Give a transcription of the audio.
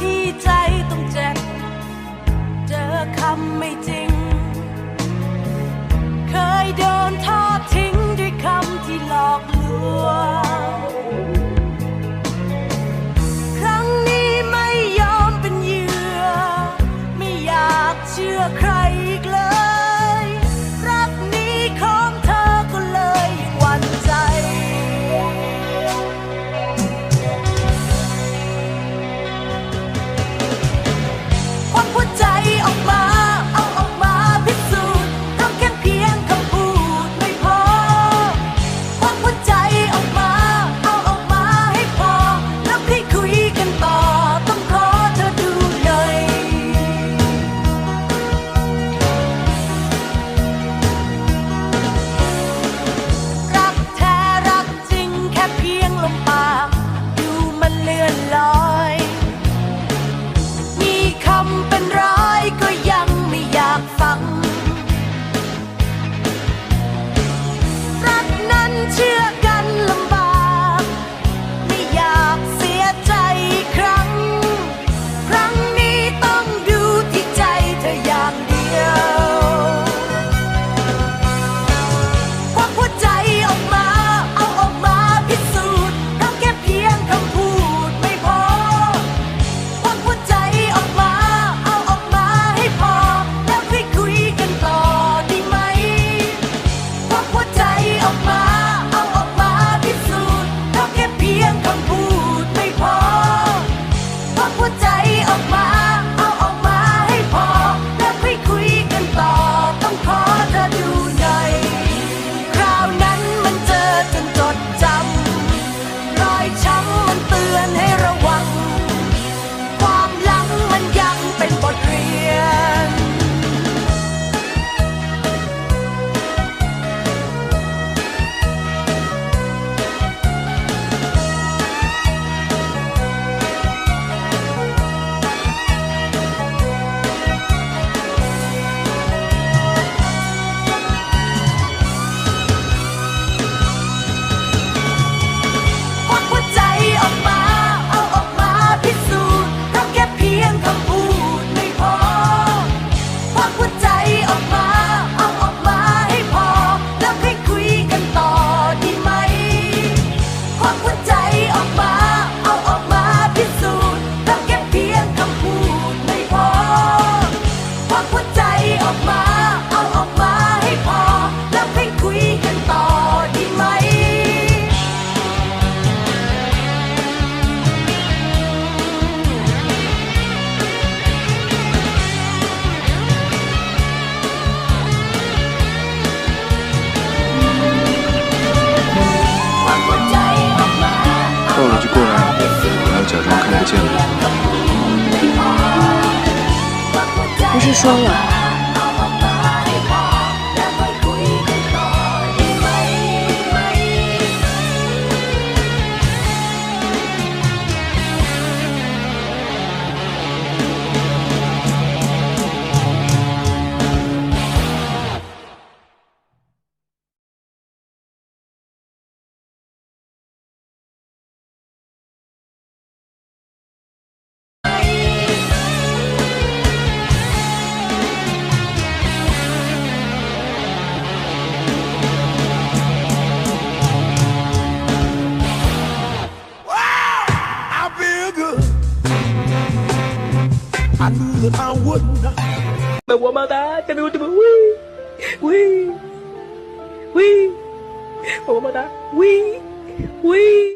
ที่ใจต้องเจ็บ เจอคำไม่จริง เคยโดนทอดทิ้งด้วยคำที่หลอกลวงครั้งนี้ไม่ยอมเป็นเหยื่อ ไม่อยากเชื่อใคร 去到了就过来，我要假装看不见你。不是说了？wouldn't I? Me woman that, me would wee, wee, wee. Me woman that, wee, wee.